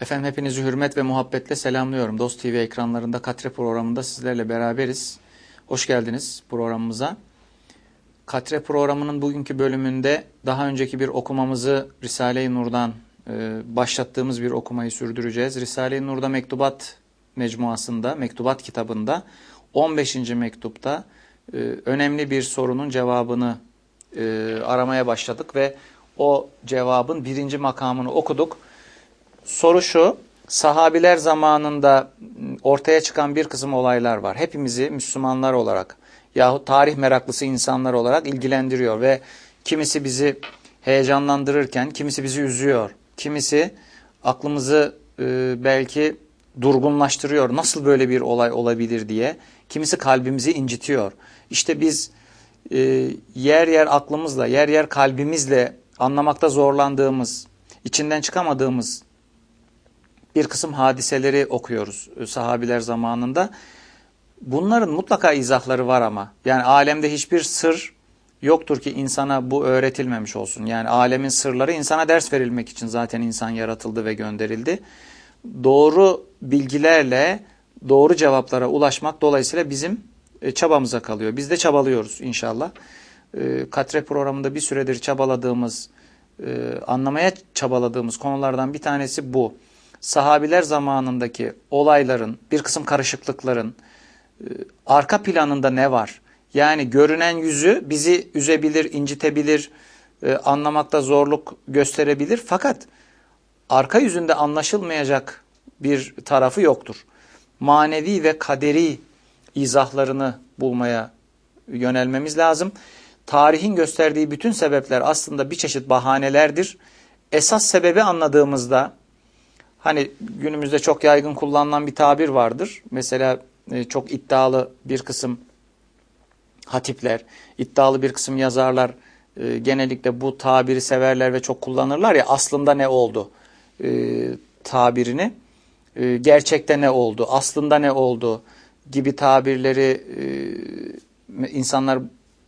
Efendim hepinizi hürmet ve muhabbetle selamlıyorum. Dost TV ekranlarında Katre programında sizlerle beraberiz. Hoş geldiniz programımıza. Katre programının bugünkü bölümünde daha önceki bir okumamızı Risale-i Nur'dan e, başlattığımız bir okumayı sürdüreceğiz. Risale-i Nur'da Mektubat mecmuasında, Mektubat kitabında 15. mektupta e, önemli bir sorunun cevabını e, aramaya başladık ve o cevabın birinci makamını okuduk. Soru şu, sahabiler zamanında ortaya çıkan bir kısım olaylar var. Hepimizi Müslümanlar olarak yahut tarih meraklısı insanlar olarak ilgilendiriyor ve kimisi bizi heyecanlandırırken kimisi bizi üzüyor. Kimisi aklımızı e, belki durgunlaştırıyor. Nasıl böyle bir olay olabilir diye. Kimisi kalbimizi incitiyor. İşte biz e, yer yer aklımızla, yer yer kalbimizle anlamakta zorlandığımız, içinden çıkamadığımız bir kısım hadiseleri okuyoruz e, sahabiler zamanında. Bunların mutlaka izahları var ama. Yani alemde hiçbir sır yoktur ki insana bu öğretilmemiş olsun. Yani alemin sırları insana ders verilmek için zaten insan yaratıldı ve gönderildi. Doğru bilgilerle doğru cevaplara ulaşmak dolayısıyla bizim e, çabamıza kalıyor. Biz de çabalıyoruz inşallah. E, Katre programında bir süredir çabaladığımız, anlamaya çabaladığımız konulardan bir tanesi bu sahabiler zamanındaki olayların, bir kısım karışıklıkların e, arka planında ne var? Yani görünen yüzü bizi üzebilir, incitebilir, e, anlamakta zorluk gösterebilir. Fakat arka yüzünde anlaşılmayacak bir tarafı yoktur. Manevi ve kaderi izahlarını bulmaya yönelmemiz lazım. Tarihin gösterdiği bütün sebepler aslında bir çeşit bahanelerdir. Esas sebebi anladığımızda Hani günümüzde çok yaygın kullanılan bir tabir vardır. Mesela e, çok iddialı bir kısım hatipler, iddialı bir kısım yazarlar e, genellikle bu tabiri severler ve çok kullanırlar ya aslında ne oldu e, tabirini. E, gerçekte ne oldu, aslında ne oldu gibi tabirleri insanlar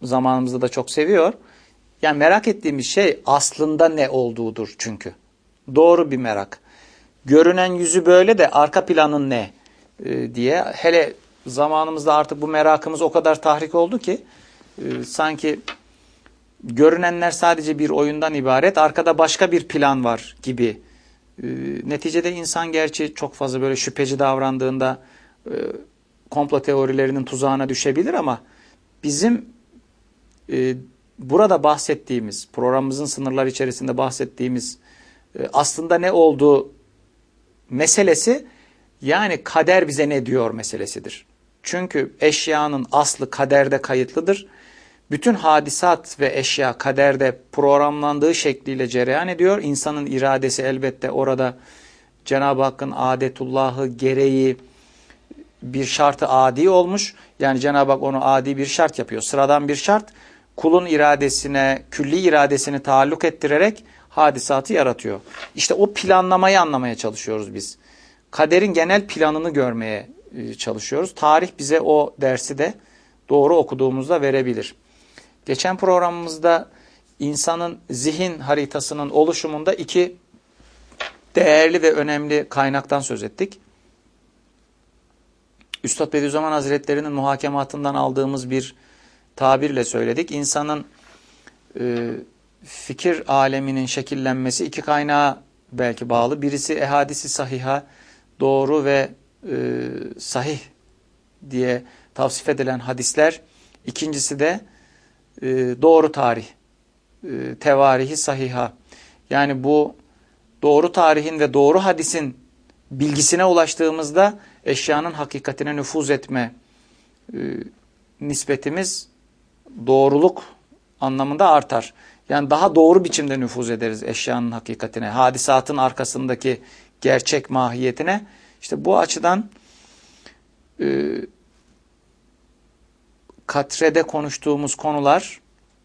zamanımızda da çok seviyor. Yani merak ettiğimiz şey aslında ne olduğudur çünkü. Doğru bir merak görünen yüzü böyle de arka planın ne e, diye. Hele zamanımızda artık bu merakımız o kadar tahrik oldu ki e, sanki görünenler sadece bir oyundan ibaret, arkada başka bir plan var gibi. E, neticede insan gerçi çok fazla böyle şüpheci davrandığında e, komplo teorilerinin tuzağına düşebilir ama bizim burada bahsettiğimiz, programımızın sınırlar içerisinde bahsettiğimiz aslında ne olduğu meselesi yani kader bize ne diyor meselesidir. Çünkü eşyanın aslı kaderde kayıtlıdır. Bütün hadisat ve eşya kaderde programlandığı şekliyle cereyan ediyor. İnsanın iradesi elbette orada Cenab-ı Hakk'ın adetullahı gereği bir şartı adi olmuş. Yani Cenab-ı Hak onu adi bir şart yapıyor. Sıradan bir şart kulun iradesine, külli iradesini taalluk ettirerek hadisatı yaratıyor. İşte o planlamayı anlamaya çalışıyoruz biz. Kaderin genel planını görmeye e, çalışıyoruz. Tarih bize o dersi de doğru okuduğumuzda verebilir. Geçen programımızda insanın zihin haritasının oluşumunda iki değerli ve önemli kaynaktan söz ettik. Üstad Bediüzzaman Hazretleri'nin muhakematından aldığımız bir tabirle söyledik. İnsanın e, fikir aleminin şekillenmesi iki kaynağa belki bağlı. Birisi ehadisi sahiha, doğru ve e, sahih diye tavsif edilen hadisler. İkincisi de e, doğru tarih, e, tevarihi sahiha. Yani bu doğru tarihin ve doğru hadisin bilgisine ulaştığımızda eşyanın hakikatine nüfuz etme e, nispetimiz doğruluk anlamında artar. Yani daha doğru biçimde nüfuz ederiz eşyanın hakikatine, hadisatın arkasındaki gerçek mahiyetine. İşte bu açıdan e, katrede konuştuğumuz konular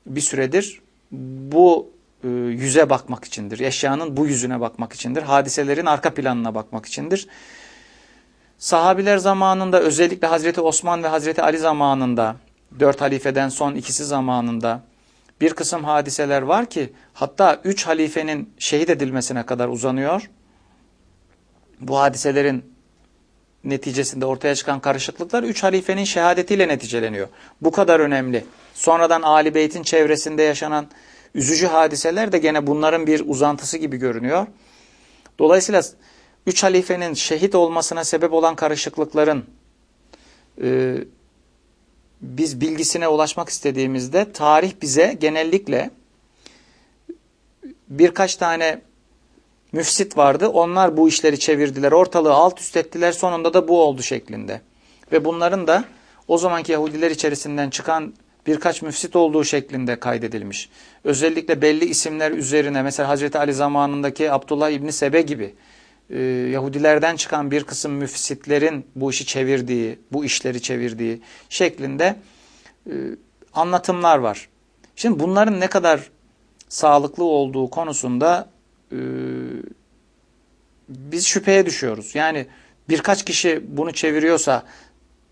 bir süredir bu e, yüze bakmak içindir. Eşyanın bu yüzüne bakmak içindir. Hadiselerin arka planına bakmak içindir. Sahabiler zamanında özellikle Hazreti Osman ve Hazreti Ali zamanında, dört halifeden son ikisi zamanında bir kısım hadiseler var ki hatta üç halifenin şehit edilmesine kadar uzanıyor. bu hadiselerin neticesinde ortaya çıkan karışıklıklar üç halifenin şehadetiyle neticeleniyor. Bu kadar önemli. Sonradan Ali Beyt'in çevresinde yaşanan üzücü hadiseler de gene bunların bir uzantısı gibi görünüyor. Dolayısıyla üç halifenin şehit olmasına sebep olan karışıklıkların e, biz bilgisine ulaşmak istediğimizde tarih bize genellikle birkaç tane müfsit vardı. Onlar bu işleri çevirdiler, ortalığı alt üst ettiler. Sonunda da bu oldu şeklinde. Ve bunların da o zamanki Yahudiler içerisinden çıkan birkaç müfsit olduğu şeklinde kaydedilmiş. Özellikle belli isimler üzerine mesela Hazreti Ali zamanındaki Abdullah İbni Sebe gibi e, Yahudilerden çıkan bir kısım müfsitlerin bu işi çevirdiği, bu işleri çevirdiği şeklinde e, anlatımlar var. Şimdi bunların ne kadar sağlıklı olduğu konusunda e, biz şüpheye düşüyoruz. Yani birkaç kişi bunu çeviriyorsa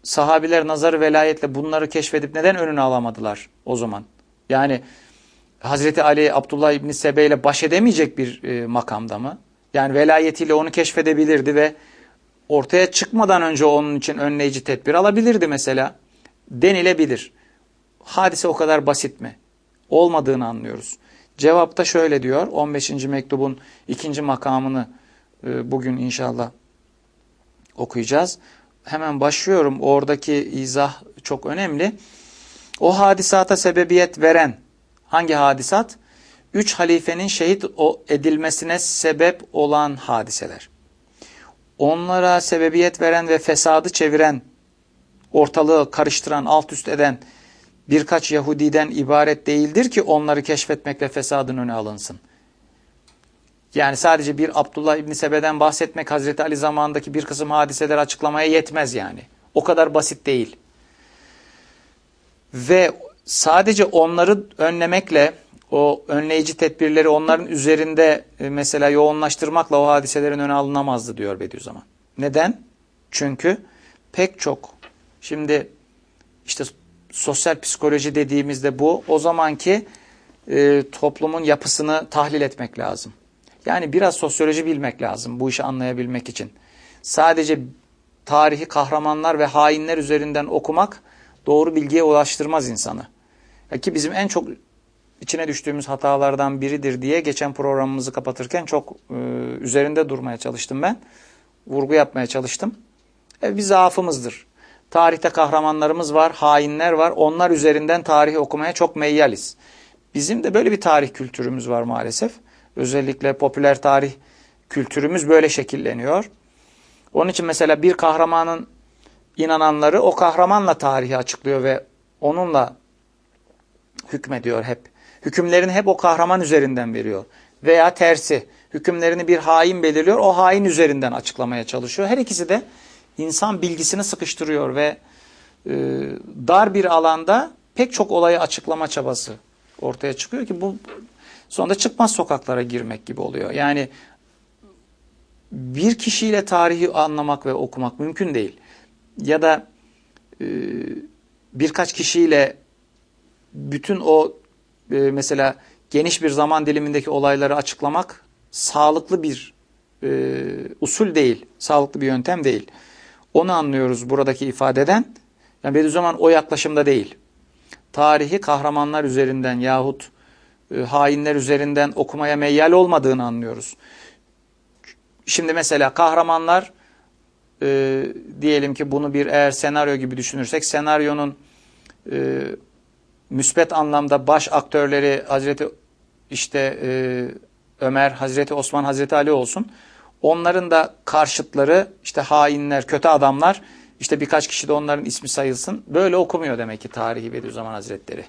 sahabiler nazarı velayetle bunları keşfedip neden önünü alamadılar o zaman? Yani Hazreti Ali Abdullah İbni Sebe ile baş edemeyecek bir e, makamda mı? Yani velayetiyle onu keşfedebilirdi ve ortaya çıkmadan önce onun için önleyici tedbir alabilirdi mesela. Denilebilir. Hadise o kadar basit mi? Olmadığını anlıyoruz. Cevapta şöyle diyor 15. mektubun ikinci makamını e, bugün inşallah okuyacağız. Hemen başlıyorum. Oradaki izah çok önemli. O hadisata sebebiyet veren hangi hadisat? Üç halifenin şehit edilmesine sebep olan hadiseler. Onlara sebebiyet veren ve fesadı çeviren, ortalığı karıştıran, alt üst eden birkaç Yahudiden ibaret değildir ki onları keşfetmek ve fesadın öne alınsın. Yani sadece bir Abdullah İbni Sebe'den bahsetmek Hazreti Ali zamanındaki bir kısım hadiseleri açıklamaya yetmez yani. O kadar basit değil. Ve sadece onları önlemekle o önleyici tedbirleri onların üzerinde e, mesela yoğunlaştırmakla o hadiselerin öne alınamazdı diyor Bediüzzaman. Neden? Çünkü pek çok şimdi işte sosyal psikoloji dediğimizde bu o zamanki e, toplumun yapısını tahlil etmek lazım. Yani biraz sosyoloji bilmek lazım bu işi anlayabilmek için. Sadece tarihi kahramanlar ve hainler üzerinden okumak doğru bilgiye ulaştırmaz insanı. Ya ki bizim en çok içine düştüğümüz hatalardan biridir diye geçen programımızı kapatırken çok e, üzerinde durmaya çalıştım ben. Vurgu yapmaya çalıştım. E, bir zaafımızdır. Tarihte kahramanlarımız var, hainler var. Onlar üzerinden tarih okumaya çok meyyaliz. Bizim de böyle bir tarih kültürümüz var maalesef. Özellikle popüler tarih kültürümüz böyle şekilleniyor. Onun için mesela bir kahramanın inananları o kahramanla tarihi açıklıyor ve onunla hükmediyor hep. Hükümlerini hep o kahraman üzerinden veriyor. Veya tersi. Hükümlerini bir hain belirliyor. O hain üzerinden açıklamaya çalışıyor. Her ikisi de insan bilgisini sıkıştırıyor ve e, dar bir alanda pek çok olayı açıklama çabası ortaya çıkıyor ki bu sonunda çıkmaz sokaklara girmek gibi oluyor. Yani bir kişiyle tarihi anlamak ve okumak mümkün değil. Ya da e, birkaç kişiyle bütün o e, mesela geniş bir zaman dilimindeki olayları açıklamak sağlıklı bir e, usul değil, sağlıklı bir yöntem değil. Onu anlıyoruz buradaki ifadeden. Yani Bediüzzaman o yaklaşımda değil. Tarihi kahramanlar üzerinden yahut e, hainler üzerinden okumaya meyyal olmadığını anlıyoruz. Şimdi mesela kahramanlar e, diyelim ki bunu bir eğer senaryo gibi düşünürsek senaryonun e, müspet anlamda baş aktörleri Hazreti işte e, Ömer, Hazreti Osman, Hazreti Ali olsun. Onların da karşıtları işte hainler, kötü adamlar işte birkaç kişi de onların ismi sayılsın. Böyle okumuyor demek ki tarihi Bediüzzaman Hazretleri.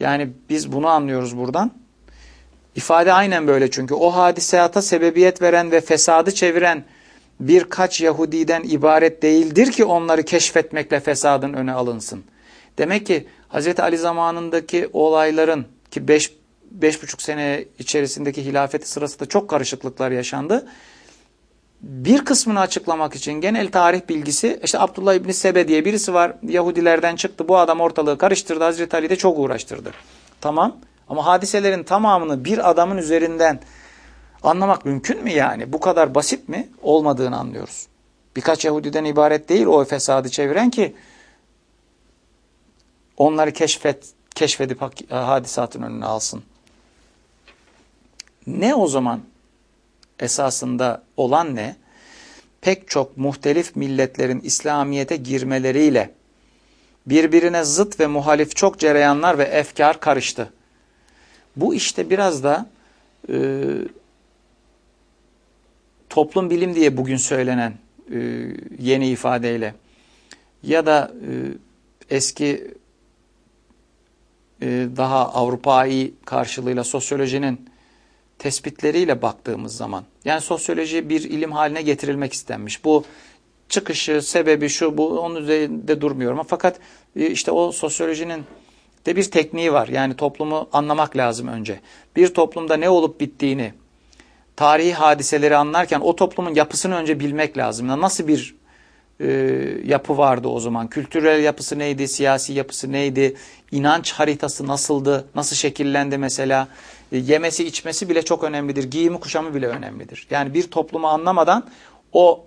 Yani biz bunu anlıyoruz buradan. İfade aynen böyle çünkü o hadisata sebebiyet veren ve fesadı çeviren birkaç Yahudiden ibaret değildir ki onları keşfetmekle fesadın öne alınsın. Demek ki Hz. Ali zamanındaki olayların ki 5 beş, buçuk sene içerisindeki hilafeti sırasında çok karışıklıklar yaşandı. Bir kısmını açıklamak için genel tarih bilgisi işte Abdullah İbni Sebe diye birisi var. Yahudilerden çıktı. Bu adam ortalığı karıştırdı. Hazreti Ali de çok uğraştırdı. Tamam. Ama hadiselerin tamamını bir adamın üzerinden Anlamak mümkün mü yani? Bu kadar basit mi? Olmadığını anlıyoruz. Birkaç Yahudiden ibaret değil o fesadı çeviren ki onları keşfet, keşfedip hadisatın önüne alsın. Ne o zaman esasında olan ne? Pek çok muhtelif milletlerin İslamiyet'e girmeleriyle birbirine zıt ve muhalif çok cereyanlar ve efkar karıştı. Bu işte biraz da e, toplum bilim diye bugün söylenen e, yeni ifadeyle ya da e, eski e, daha Avrupa'yı karşılığıyla sosyolojinin tespitleriyle baktığımız zaman yani sosyoloji bir ilim haline getirilmek istenmiş. Bu çıkışı, sebebi şu bu onun üzerinde durmuyorum. Fakat e, işte o sosyolojinin de bir tekniği var. Yani toplumu anlamak lazım önce. Bir toplumda ne olup bittiğini, tarihi hadiseleri anlarken o toplumun yapısını önce bilmek lazım. Nasıl bir e, yapı vardı o zaman? Kültürel yapısı neydi? Siyasi yapısı neydi? İnanç haritası nasıldı? Nasıl şekillendi mesela? E, yemesi içmesi bile çok önemlidir. Giyimi kuşamı bile önemlidir. Yani bir toplumu anlamadan o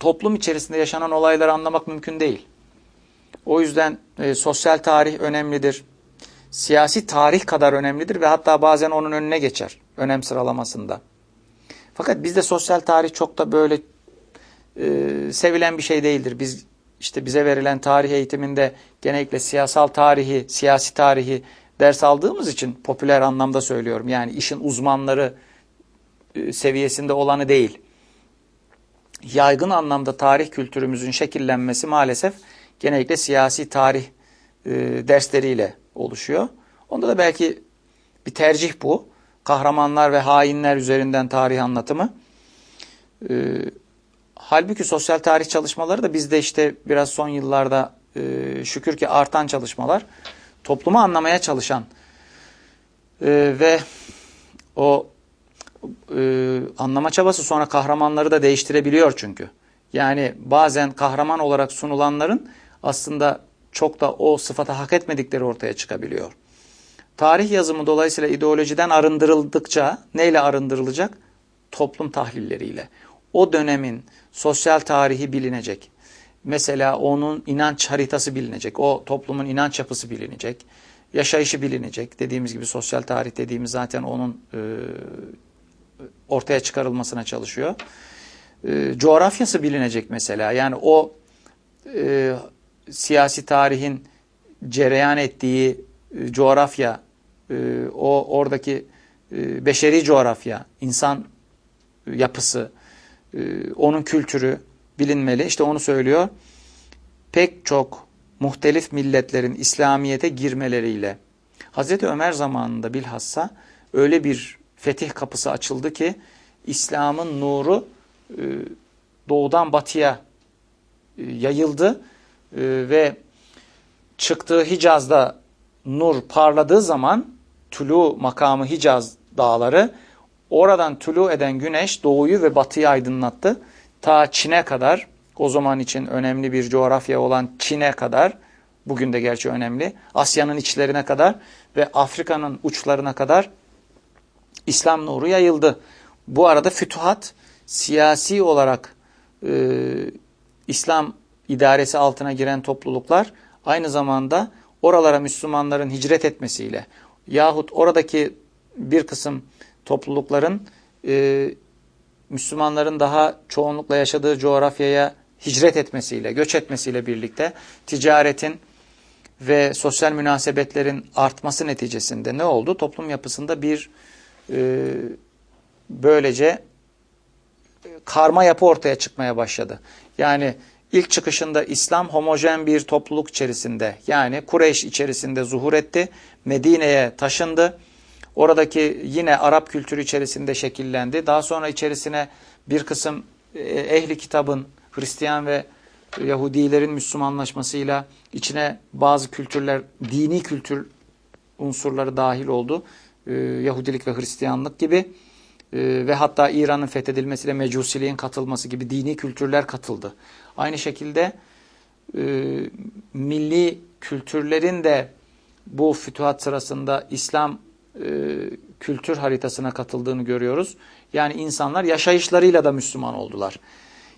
toplum içerisinde yaşanan olayları anlamak mümkün değil. O yüzden e, sosyal tarih önemlidir. Siyasi tarih kadar önemlidir ve hatta bazen onun önüne geçer önem sıralamasında. Fakat bizde sosyal tarih çok da böyle e, sevilen bir şey değildir. Biz işte bize verilen tarih eğitiminde genellikle siyasal tarihi, siyasi tarihi ders aldığımız için popüler anlamda söylüyorum. Yani işin uzmanları e, seviyesinde olanı değil. Yaygın anlamda tarih kültürümüzün şekillenmesi maalesef genellikle siyasi tarih e, dersleriyle oluşuyor. Onda da belki bir tercih bu. Kahramanlar ve hainler üzerinden tarih anlatımı. E, halbuki sosyal tarih çalışmaları da bizde işte biraz son yıllarda e, şükür ki artan çalışmalar toplumu anlamaya çalışan e, ve o e, anlama çabası sonra kahramanları da değiştirebiliyor çünkü. Yani bazen kahraman olarak sunulanların aslında çok da o sıfata hak etmedikleri ortaya çıkabiliyor. Tarih yazımı dolayısıyla ideolojiden arındırıldıkça neyle arındırılacak? Toplum tahlilleriyle. O dönemin sosyal tarihi bilinecek. Mesela onun inanç haritası bilinecek. O toplumun inanç yapısı bilinecek. Yaşayışı bilinecek. Dediğimiz gibi sosyal tarih dediğimiz zaten onun e, ortaya çıkarılmasına çalışıyor. E, coğrafyası bilinecek mesela. Yani o e, siyasi tarihin cereyan ettiği e, coğrafya, e, o oradaki e, beşeri coğrafya, insan yapısı, onun kültürü bilinmeli. İşte onu söylüyor. Pek çok muhtelif milletlerin İslamiyet'e girmeleriyle Hazreti Ömer zamanında bilhassa öyle bir fetih kapısı açıldı ki İslam'ın nuru e, doğudan batıya e, yayıldı e, ve çıktığı Hicaz'da nur parladığı zaman tulu makamı Hicaz dağları oradan tulu eden güneş doğuyu ve batıyı aydınlattı. Ta Çin'e kadar o zaman için önemli bir coğrafya olan Çin'e kadar bugün de gerçi önemli Asya'nın içlerine kadar ve Afrika'nın uçlarına kadar İslam nuru yayıldı. Bu arada fütuhat siyasi olarak e, İslam idaresi altına giren topluluklar aynı zamanda oralara Müslümanların hicret etmesiyle yahut oradaki bir kısım toplulukların e, Müslümanların daha çoğunlukla yaşadığı coğrafyaya hicret etmesiyle, göç etmesiyle birlikte ticaretin ve sosyal münasebetlerin artması neticesinde ne oldu? Toplum yapısında bir e, böylece karma yapı ortaya çıkmaya başladı. Yani ilk çıkışında İslam homojen bir topluluk içerisinde yani Kureyş içerisinde zuhur etti. Medine'ye taşındı. Oradaki yine Arap kültürü içerisinde şekillendi. Daha sonra içerisine bir kısım e, ehli kitabın Hristiyan ve Yahudilerin Müslümanlaşmasıyla içine bazı kültürler, dini kültür unsurları dahil oldu. Ee, Yahudilik ve Hristiyanlık gibi ee, ve hatta İran'ın fethedilmesiyle mecusiliğin katılması gibi dini kültürler katıldı. Aynı şekilde e, milli kültürlerin de bu fütuhat sırasında İslam e, kültür haritasına katıldığını görüyoruz. Yani insanlar yaşayışlarıyla da Müslüman oldular.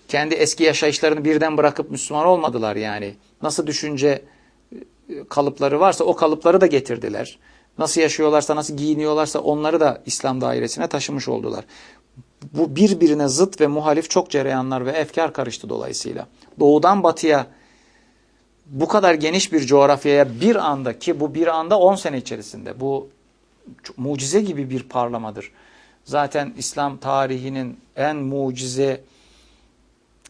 Kendi eski yaşayışlarını birden bırakıp Müslüman olmadılar yani. Nasıl düşünce e, kalıpları varsa o kalıpları da getirdiler. Nasıl yaşıyorlarsa, nasıl giyiniyorlarsa onları da İslam dairesine taşımış oldular. Bu birbirine zıt ve muhalif çok cereyanlar ve efkar karıştı dolayısıyla. Doğudan batıya bu kadar geniş bir coğrafyaya bir anda ki bu bir anda 10 sene içerisinde bu mucize gibi bir parlamadır. Zaten İslam tarihinin en mucize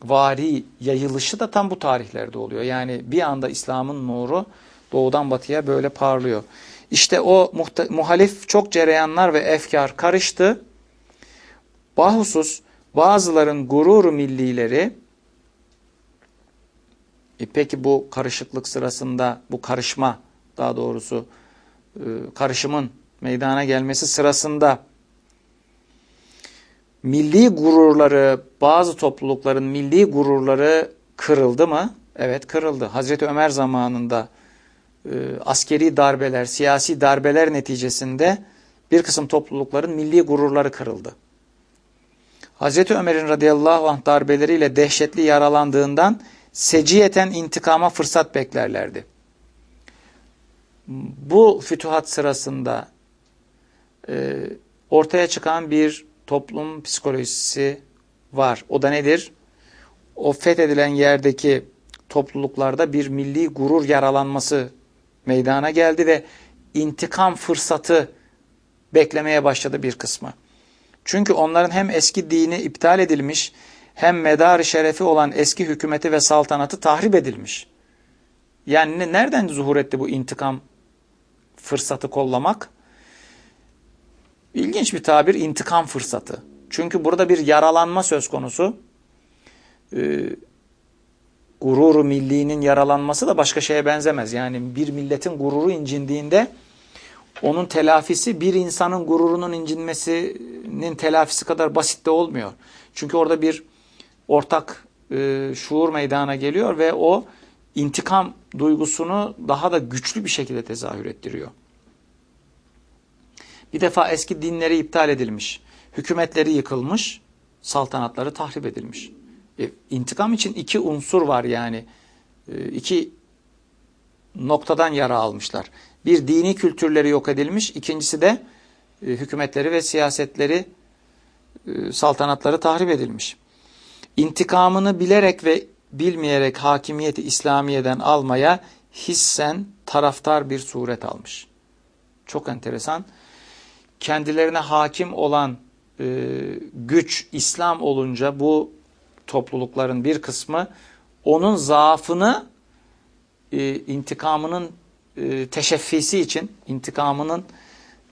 vari yayılışı da tam bu tarihlerde oluyor. Yani bir anda İslam'ın nuru doğudan batıya böyle parlıyor. İşte o muhalif çok cereyanlar ve efkar karıştı. Bahusus bazıların gurur millileri e peki bu karışıklık sırasında bu karışma daha doğrusu e, karışımın meydana gelmesi sırasında milli gururları bazı toplulukların milli gururları kırıldı mı? Evet kırıldı. Hazreti Ömer zamanında e, askeri darbeler, siyasi darbeler neticesinde bir kısım toplulukların milli gururları kırıldı. Hazreti Ömer'in radıyallahu anh darbeleriyle dehşetli yaralandığından seciyeten intikama fırsat beklerlerdi. Bu fütuhat sırasında e, ortaya çıkan bir toplum psikolojisi var. O da nedir? O fethedilen yerdeki topluluklarda bir milli gurur yaralanması meydana geldi ve intikam fırsatı beklemeye başladı bir kısmı. Çünkü onların hem eski dini iptal edilmiş hem medar şerefi olan eski hükümeti ve saltanatı tahrip edilmiş. Yani nereden zuhur etti bu intikam fırsatı kollamak? İlginç bir tabir intikam fırsatı. Çünkü burada bir yaralanma söz konusu. Ee, gururu millinin yaralanması da başka şeye benzemez. Yani bir milletin gururu incindiğinde onun telafisi bir insanın gururunun incinmesinin telafisi kadar basit de olmuyor. Çünkü orada bir ortak e, şuur meydana geliyor ve o intikam duygusunu daha da güçlü bir şekilde tezahür ettiriyor. Bir defa eski dinleri iptal edilmiş, hükümetleri yıkılmış, saltanatları tahrip edilmiş. E, intikam için iki unsur var yani. E, iki noktadan yara almışlar. Bir dini kültürleri yok edilmiş, ikincisi de e, hükümetleri ve siyasetleri, e, saltanatları tahrip edilmiş. İntikamını bilerek ve bilmeyerek hakimiyeti İslamiye'den almaya hissen taraftar bir suret almış. Çok enteresan. Kendilerine hakim olan e, güç İslam olunca bu toplulukların bir kısmı onun zaafını e, intikamının e, teşeffisi için, intikamının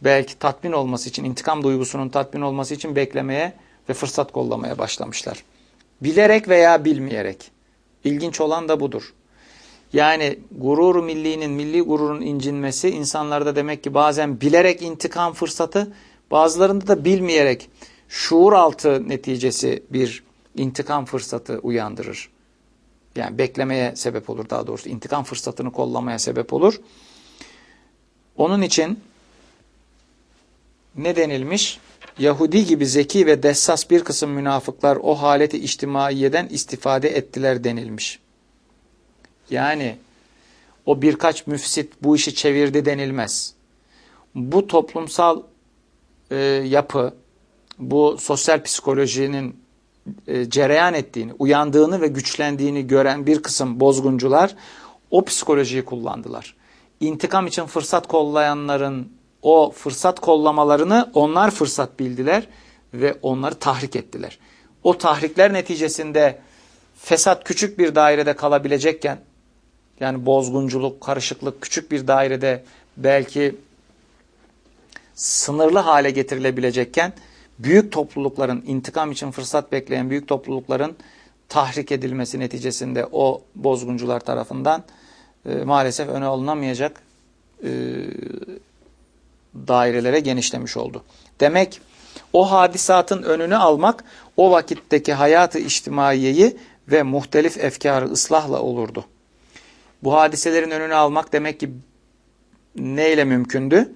belki tatmin olması için, intikam duygusunun tatmin olması için beklemeye ve fırsat kollamaya başlamışlar. Bilerek veya bilmeyerek. İlginç olan da budur. Yani gurur millinin, milli gururun incinmesi insanlarda demek ki bazen bilerek intikam fırsatı, bazılarında da bilmeyerek şuur altı neticesi bir intikam fırsatı uyandırır. Yani beklemeye sebep olur daha doğrusu. intikam fırsatını kollamaya sebep olur. Onun için ne denilmiş? Yahudi gibi zeki ve dessas bir kısım münafıklar o haleti içtimaiyeden istifade ettiler denilmiş. Yani o birkaç müfsit bu işi çevirdi denilmez. Bu toplumsal e, yapı, bu sosyal psikolojinin e, cereyan ettiğini, uyandığını ve güçlendiğini gören bir kısım bozguncular o psikolojiyi kullandılar. İntikam için fırsat kollayanların o fırsat kollamalarını onlar fırsat bildiler ve onları tahrik ettiler. O tahrikler neticesinde fesat küçük bir dairede kalabilecekken yani bozgunculuk, karışıklık küçük bir dairede belki sınırlı hale getirilebilecekken büyük toplulukların intikam için fırsat bekleyen büyük toplulukların tahrik edilmesi neticesinde o bozguncular tarafından e, maalesef öne alınamayacak e, dairelere genişlemiş oldu. Demek o hadisatın önünü almak o vakitteki hayatı içtimaiyeyi ve muhtelif efkarı ıslahla olurdu. Bu hadiselerin önünü almak demek ki neyle mümkündü?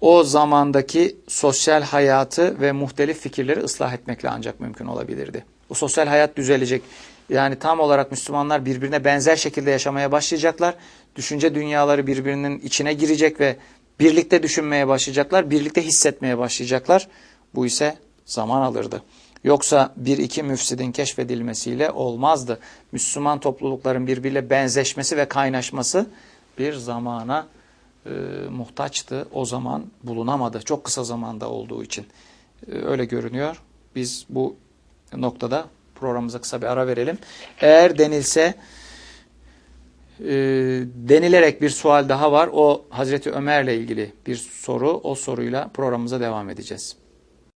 o zamandaki sosyal hayatı ve muhtelif fikirleri ıslah etmekle ancak mümkün olabilirdi. O sosyal hayat düzelecek. Yani tam olarak Müslümanlar birbirine benzer şekilde yaşamaya başlayacaklar. Düşünce dünyaları birbirinin içine girecek ve birlikte düşünmeye başlayacaklar, birlikte hissetmeye başlayacaklar. Bu ise zaman alırdı. Yoksa bir iki müfsidin keşfedilmesiyle olmazdı. Müslüman toplulukların birbiriyle benzeşmesi ve kaynaşması bir zamana e, muhtaçtı. O zaman bulunamadı. Çok kısa zamanda olduğu için. E, öyle görünüyor. Biz bu noktada programımıza kısa bir ara verelim. Eğer denilse e, denilerek bir sual daha var. O Hazreti Ömer'le ilgili bir soru. O soruyla programımıza devam edeceğiz.